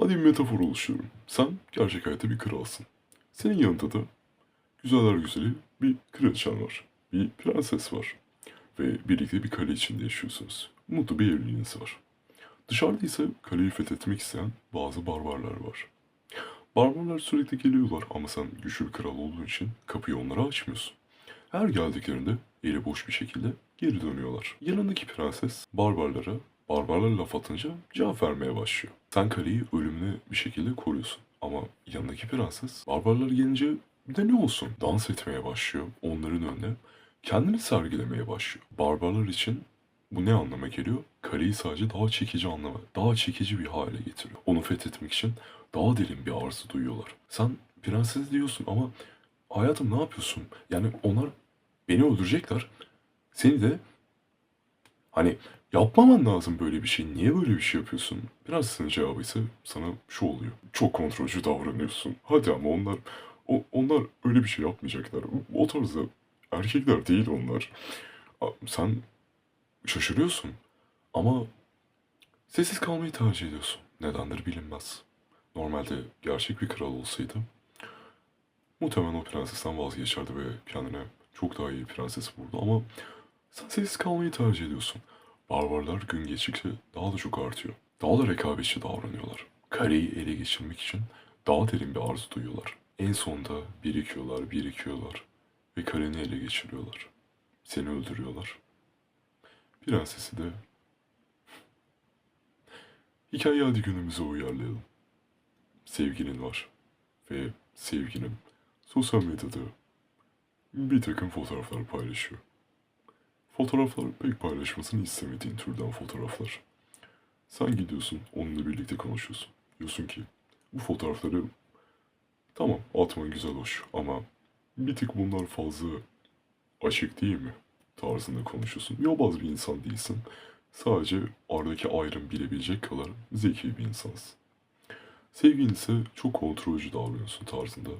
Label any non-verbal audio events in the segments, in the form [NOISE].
Hadi bir metafor oluşturuyorum. Sen gerçek hayatta bir kralsın. Senin yanında da güzeller güzeli bir kraliçen var. Bir prenses var. Ve birlikte bir kale içinde yaşıyorsunuz. Mutlu bir evliliğiniz var. Dışarıda ise kaleyi fethetmek isteyen bazı barbarlar var. Barbarlar sürekli geliyorlar ama sen güçlü bir kral olduğun için kapıyı onlara açmıyorsun. Her geldiklerinde eli boş bir şekilde geri dönüyorlar. Yanındaki prenses barbarlara barbarlar laf atınca cevap vermeye başlıyor. Sen kaleyi ölümlü bir şekilde koruyorsun. Ama yanındaki prenses barbarlar gelince de ne olsun dans etmeye başlıyor onların önüne. Kendini sergilemeye başlıyor. Barbarlar için bu ne anlama geliyor? Kaleyi sadece daha çekici anlama, daha çekici bir hale getiriyor. Onu fethetmek için daha derin bir arzu duyuyorlar. Sen prenses diyorsun ama hayatım ne yapıyorsun? Yani onlar beni öldürecekler. Seni de hani yapmaman lazım böyle bir şey. Niye böyle bir şey yapıyorsun? Prensesin cevabı ise sana şu oluyor. Çok kontrolcü davranıyorsun. Hadi ama onlar o- onlar öyle bir şey yapmayacaklar. O tarzda erkekler değil onlar. Sen şaşırıyorsun ama sessiz kalmayı tercih ediyorsun. Nedendir bilinmez. Normalde gerçek bir kral olsaydı muhtemelen o prensesten vazgeçerdi ve kendine çok daha iyi prenses bulurdu ama sessiz kalmayı tercih ediyorsun. Barbarlar gün geçtikçe daha da çok artıyor. Daha da rekabetçi davranıyorlar. Kaleyi ele geçirmek için daha derin bir arzu duyuyorlar. En sonunda birikiyorlar, birikiyorlar ve kaleni ele geçiriyorlar. Seni öldürüyorlar. Prensesi de Hikayeyi hadi günümüze uyarlayalım. Sevgilin var. Ve sevgilin sosyal medyada bir takım fotoğraflar paylaşıyor. Fotoğraflar pek paylaşmasını istemediğin türden fotoğraflar. Sen gidiyorsun onunla birlikte konuşuyorsun. Diyorsun ki bu fotoğrafları tamam atman güzel hoş ama bir tık bunlar fazla açık değil mi? Tarzında konuşuyorsun. Yobaz bir insan değilsin. Sadece aradaki ayrım bilebilecek kadar zeki bir insansın. Sevgilin ise çok kontrolcü davranıyorsun tarzında.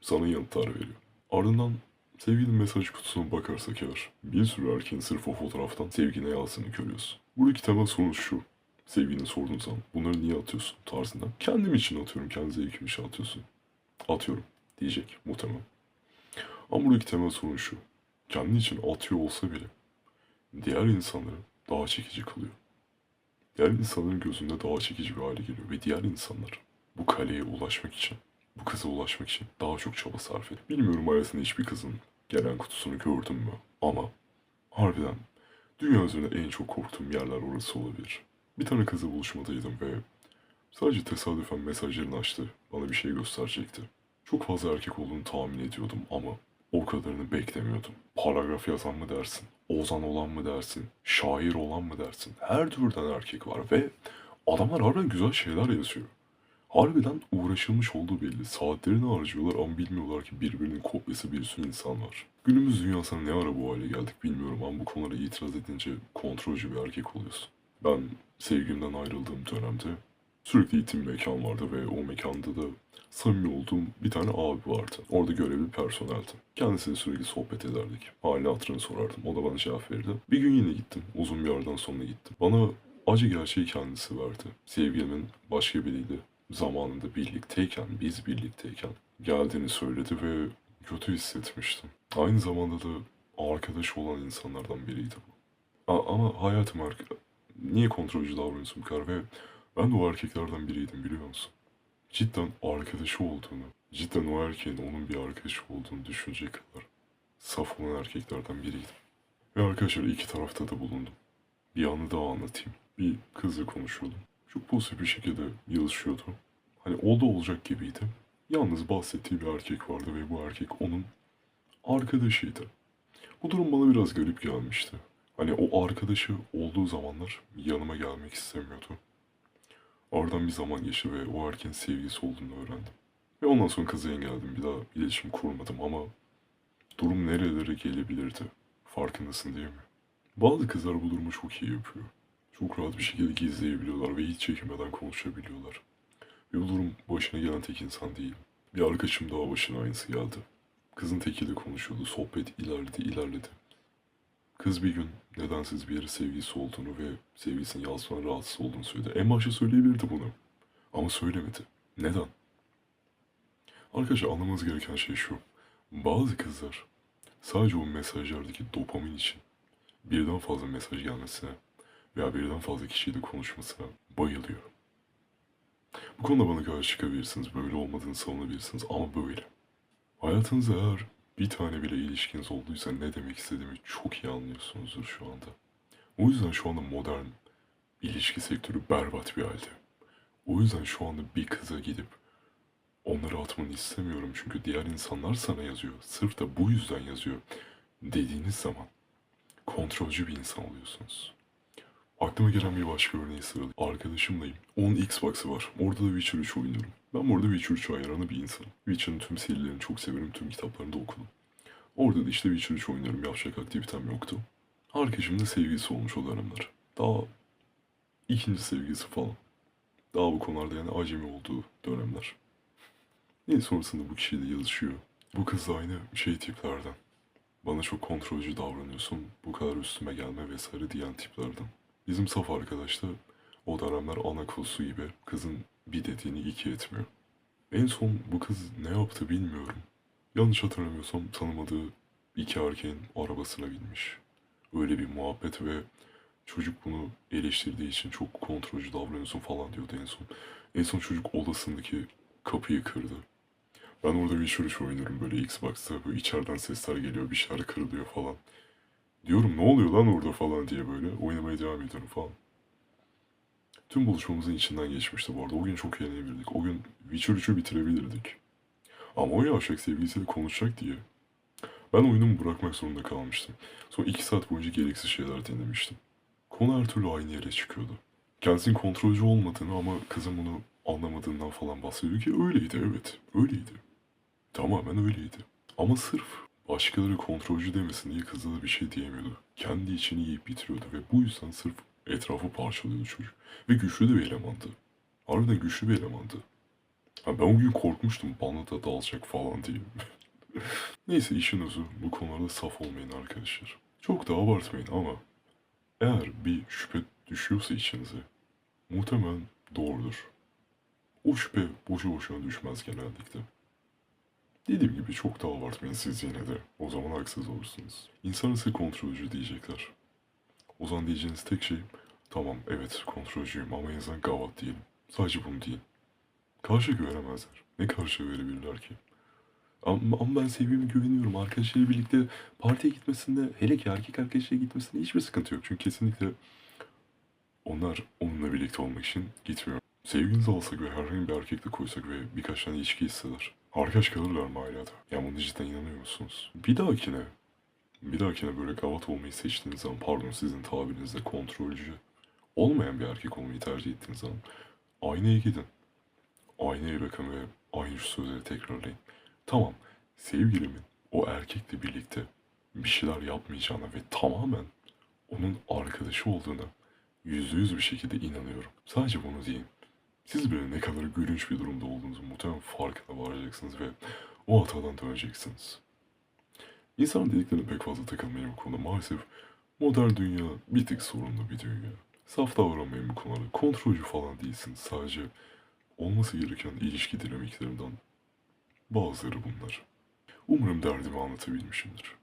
Sana yanıtlar veriyor. Ardından sevgilinin mesaj kutusuna bakarsak eğer bir sürü erkeğin sırf o fotoğraftan sevgiline yazdığını görüyorsun. Buradaki temel sorun şu. Sevgiline sorduğun zaman bunları niye atıyorsun tarzında. Kendim için atıyorum, kendi zevkim için atıyorsun. Atıyorum diyecek muhtemelen. Ama buradaki temel sorun şu. Kendi için atıyor olsa bile diğer insanları daha çekici kılıyor. Diğer insanların gözünde daha çekici bir hale geliyor ve diğer insanlar bu kaleye ulaşmak için, bu kıza ulaşmak için daha çok çaba sarf ediyor. Bilmiyorum hayatında hiçbir kızın gelen kutusunu gördüm mü ama harbiden dünya üzerinde en çok korktuğum yerler orası olabilir. Bir tane kızla buluşmadaydım ve sadece tesadüfen mesajlarını açtı. Bana bir şey gösterecekti. Çok fazla erkek olduğunu tahmin ediyordum ama o kadarını beklemiyordum. Paragraf yazan mı dersin? Ozan olan mı dersin? Şair olan mı dersin? Her türden erkek var ve adamlar harbiden güzel şeyler yazıyor. Harbiden uğraşılmış olduğu belli. Saatlerini harcıyorlar ama bilmiyorlar ki birbirinin kopyası bir sürü insan var. Günümüz dünyasına ne ara bu hale geldik bilmiyorum ama bu konulara itiraz edince kontrolcü bir erkek oluyorsun. Ben sevgilimden ayrıldığım dönemde sürekli bir mekan vardı ve o mekanda da samimi olduğum bir tane abi vardı. Orada görevli personeldi. Kendisiyle sürekli sohbet ederdik. Haline hatırını sorardım. O da bana cevap verirdi. Bir gün yine gittim. Uzun bir aradan sonra gittim. Bana acı gerçeği kendisi verdi. Sevgilimin başka biriyle zamanında birlikteyken, biz birlikteyken geldiğini söyledi ve kötü hissetmiştim. Aynı zamanda da arkadaş olan insanlardan biriydi. A- ama hayatım arka... Niye kontrolcü davranıyorsun kadar ve ben de o erkeklerden biriydim biliyor musun? cidden arkadaşı olduğunu, cidden o erkeğin onun bir arkadaşı olduğunu düşünecek kadar saf olan erkeklerden biriydim. Ve arkadaşlar iki tarafta da bulundum. Bir anı daha anlatayım. Bir kızla konuşuyordum. Çok pozitif bir şekilde yazışıyordu. Hani o da olacak gibiydi. Yalnız bahsettiği bir erkek vardı ve bu erkek onun arkadaşıydı. Bu durum bana biraz garip gelmişti. Hani o arkadaşı olduğu zamanlar yanıma gelmek istemiyordu. Oradan bir zaman geçti ve o erkeğin sevgisi olduğunu öğrendim. Ve ondan sonra kızı engelledim. Bir daha iletişim kurmadım ama durum nerelere gelebilirdi. Farkındasın değil mi? Bazı kızlar bu durumu çok iyi yapıyor. Çok rahat bir şekilde gizleyebiliyorlar ve hiç çekinmeden konuşabiliyorlar. Ve bu durum başına gelen tek insan değil. Bir arkadaşım daha başına aynısı geldi. Kızın tekiyle konuşuyordu. Sohbet ilerledi, ilerledi. Kız bir gün nedensiz bir yere sevgisi olduğunu ve sevgisinin yazmadan rahatsız olduğunu söyledi. En başta söyleyebilirdi bunu. Ama söylemedi. Neden? Arkadaşlar anlamanız gereken şey şu. Bazı kızlar sadece o mesajlardaki dopamin için birden fazla mesaj gelmesine veya birden fazla kişiyle konuşmasına bayılıyor. Bu konuda bana karşı çıkabilirsiniz, böyle olmadığını savunabilirsiniz ama böyle. Hayatınızda eğer bir tane bile ilişkiniz olduysa ne demek istediğimi çok iyi anlıyorsunuzdur şu anda. O yüzden şu anda modern ilişki sektörü berbat bir halde. O yüzden şu anda bir kıza gidip onları atmanı istemiyorum çünkü diğer insanlar sana yazıyor. Sırf da bu yüzden yazıyor dediğiniz zaman kontrolcü bir insan oluyorsunuz. Aklıma gelen bir başka örneği sıralayayım. Arkadaşımlayım. Onun Xbox'ı var. Orada da Witcher 3 oynuyorum. Ben burada Witcher 3 hayranı bir insanım. Witcher'ın tüm serilerini çok severim. Tüm kitaplarını da okudum. Orada da işte Witcher 3 oynuyorum. Yapacak aktivitem yoktu. Arkadaşım da sevgilisi olmuş o dönemler. Daha ikinci sevgilisi falan. Daha bu konularda yani acemi olduğu dönemler. Neyse sonrasında bu kişiyle yazışıyor. Bu kız da aynı şey tiplerden. Bana çok kontrolcü davranıyorsun, bu kadar üstüme gelme vesaire diyen tiplerden. Bizim saf arkadaş da o dönemler ana kuzusu gibi kızın bir dediğini iki etmiyor. En son bu kız ne yaptı bilmiyorum. Yanlış hatırlamıyorsam tanımadığı iki erkeğin arabasına binmiş. Öyle bir muhabbet ve çocuk bunu eleştirdiği için çok kontrolcü davranıyorsun falan diyordu en son. En son çocuk odasındaki kapıyı kırdı. Ben orada Witcher 3 oynuyorum böyle Xbox'ta. Böyle içeriden sesler geliyor, bir şeyler kırılıyor falan. Diyorum ne oluyor lan orada falan diye böyle oynamaya devam ediyorum falan. Tüm buluşmamızın içinden geçmişti bu arada. O gün çok eğlenebilirdik. O gün Witcher 3'ü bitirebilirdik. Ama o yavşak sevgilisiyle konuşacak diye. Ben oyunumu bırakmak zorunda kalmıştım. Sonra iki saat boyunca gereksiz şeyler dinlemiştim. Konu her türlü aynı yere çıkıyordu. Kendisinin kontrolcü olmadığını ama kızın bunu anlamadığından falan bahsediyor ki öyleydi evet. Öyleydi. Tamamen öyleydi. Ama sırf başkaları kontrolcü demesin diye kıza da bir şey diyemiyordu. Kendi içini yiyip bitiriyordu ve bu yüzden sırf etrafı parçalıyordu çocuk. Ve güçlü de bir elemandı. Harbiden güçlü bir elemandı. Ha ben o gün korkmuştum bana da dalacak falan diye. [LAUGHS] Neyse işin özü bu konularda saf olmayın arkadaşlar. Çok da abartmayın ama eğer bir şüphe düşüyorsa içinize muhtemelen doğrudur. O şüphe boşu boşuna düşmez genellikle. Dediğim gibi çok da abartmayın siz yine de. O zaman haksız olursunuz. İnsan ise kontrolcü diyecekler. O zaman diyeceğiniz tek şey tamam evet kontrolcüyüm ama en azından gavat değilim. Sadece bunu değil. Karşı güvenemezler. Ne karşı verebilirler ki? Ama, ama ben sevgilime güveniyorum. Arkadaşlarıyla birlikte partiye gitmesinde, hele ki erkek arkadaşıyla gitmesinde hiçbir sıkıntı yok. Çünkü kesinlikle onlar onunla birlikte olmak için gitmiyor. Sevginizi alsak ve herhangi bir erkekle koysak ve birkaç tane ilişki isteler. Arkadaş kalırlar mı hala da? Ya bunu cidden inanıyor musunuz? Bir dahakine, bir dahakine böyle gavat olmayı seçtiğiniz zaman, pardon sizin tabirinizde kontrolcü olmayan bir erkek olmayı tercih ettiğiniz zaman aynaya gidin. Aynaya bakın ve aynı şu sözleri tekrarlayın. Tamam, sevgilimin o erkekle birlikte bir şeyler yapmayacağına ve tamamen onun arkadaşı olduğuna yüzde yüz bir şekilde inanıyorum. Sadece bunu diyeyim. Siz bile ne kadar gülünç bir durumda olduğunuzu muhtemelen farkına varacaksınız ve o hatadan döneceksiniz. İnsan dediklerine pek fazla takılmayın bu konuda. Maalesef modern dünya bir tık sorunlu bir dünya. Saf davranmayın bu konuda. Kontrolcü falan değilsiniz. Sadece olması gereken ilişki dinamiklerinden bazıları bunlar. Umarım derdimi anlatabilmişimdir.